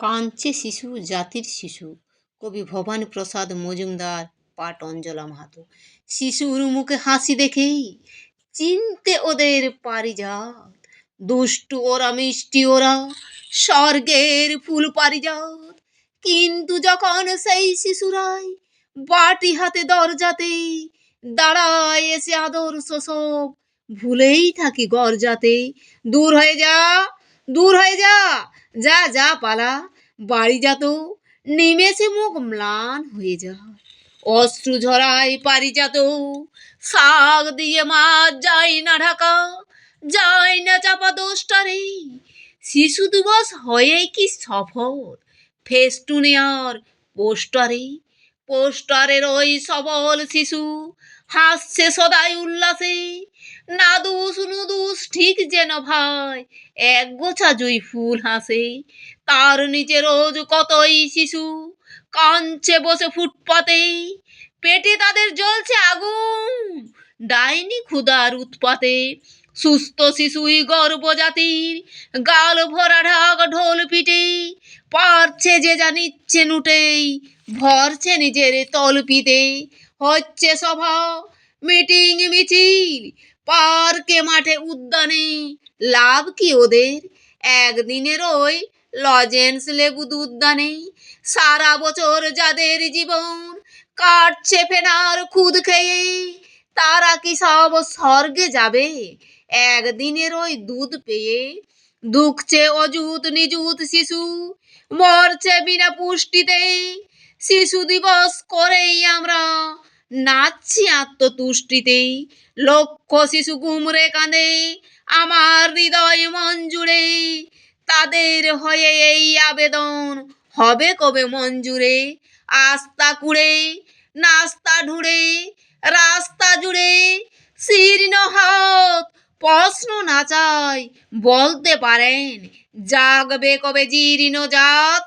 কাঁদছে শিশু, জাতির শিশু। কবি ভবানী প্রসাদ মজুমদার পাট অঞ্জলা মাহাতো। শিশুর মুখে হাসি দেখেই চিনতে ওদের পারিজাত। দুষ্টু ওরা, মিষ্টি ওরা, স্বর্গের ফুল পারিজাত। কিন্তু যখন সেই শিশুরাই বাটি হাতে দরজাতে দাঁড়ায় এসে আদর্শ সব ভুলেই থাকি গরজাতে। দূর হয়ে যা, দূর হয়ে যা যা যা পালা। বাড়ি যা তো। নিমেষে মুখ ম্লান হয়ে যায় অশ্রু ঝরায় পারিজাত শাক দিয়ে মাছ যায় না ঢাকা, যায় না চাপা দোষটারে শিশু দিবস হয়ে কি সফল ফেস্টুনে আর পোস্টারে। পোস্টারের ওই সবল শিশু হাসছে সদাই উল্লাসে। নাদুস নুদুস ঠিক যেন ভাই, এক গোছা জুই ফুল হাসে। তার নিচে রোজ কতই শিশু, কাঁদছে বসে ফুটপাতে। পেটে তাদের জ্বলছে আগুন, ডাইনি ক্ষুদার উৎপাতে। সুস্থ শিশুই গর্ভজাতির গাল ভরা ঢাক ঢোল পিটে। পারছে যে যা নিচ্ছে নুটেই, ভরছে নিজের তলপিতে। হচ্ছে সভা, মিটিং মিছিল, পার্কে, মাঠে উদ্যানে। লাভ কি ওদের? একদিনের ওই লজেন্স লেবু উদ্যানে সারা বছর যাদের জীবন কাটছে ফেনার খুদ খেয়ে, তারা কি সব স্বর্গে যাবে? একদিনের ওই দুধ পেয়ে দুঃখছে অযুত নিযুত শিশু, মরছে বিনা পুষ্টিতে। শিশু দিবস করেই আমরা নাচছি আত্মতুষ্টিতে। লক্ষ শিশু গুমরে কাঁদে, আমার হৃদয় মন জুড়ে তাদের হয়ে এই আবেদন হবে কবে মঞ্জুরে? আস্তা কুড়ে, নাস্তা ঢুড়ে, রাস্তা জুড়ে। শীর্ণ হাত, প্রশ্ন না চাই, বলতে পারেন, জাগবে কবে জীর্ণ জাত?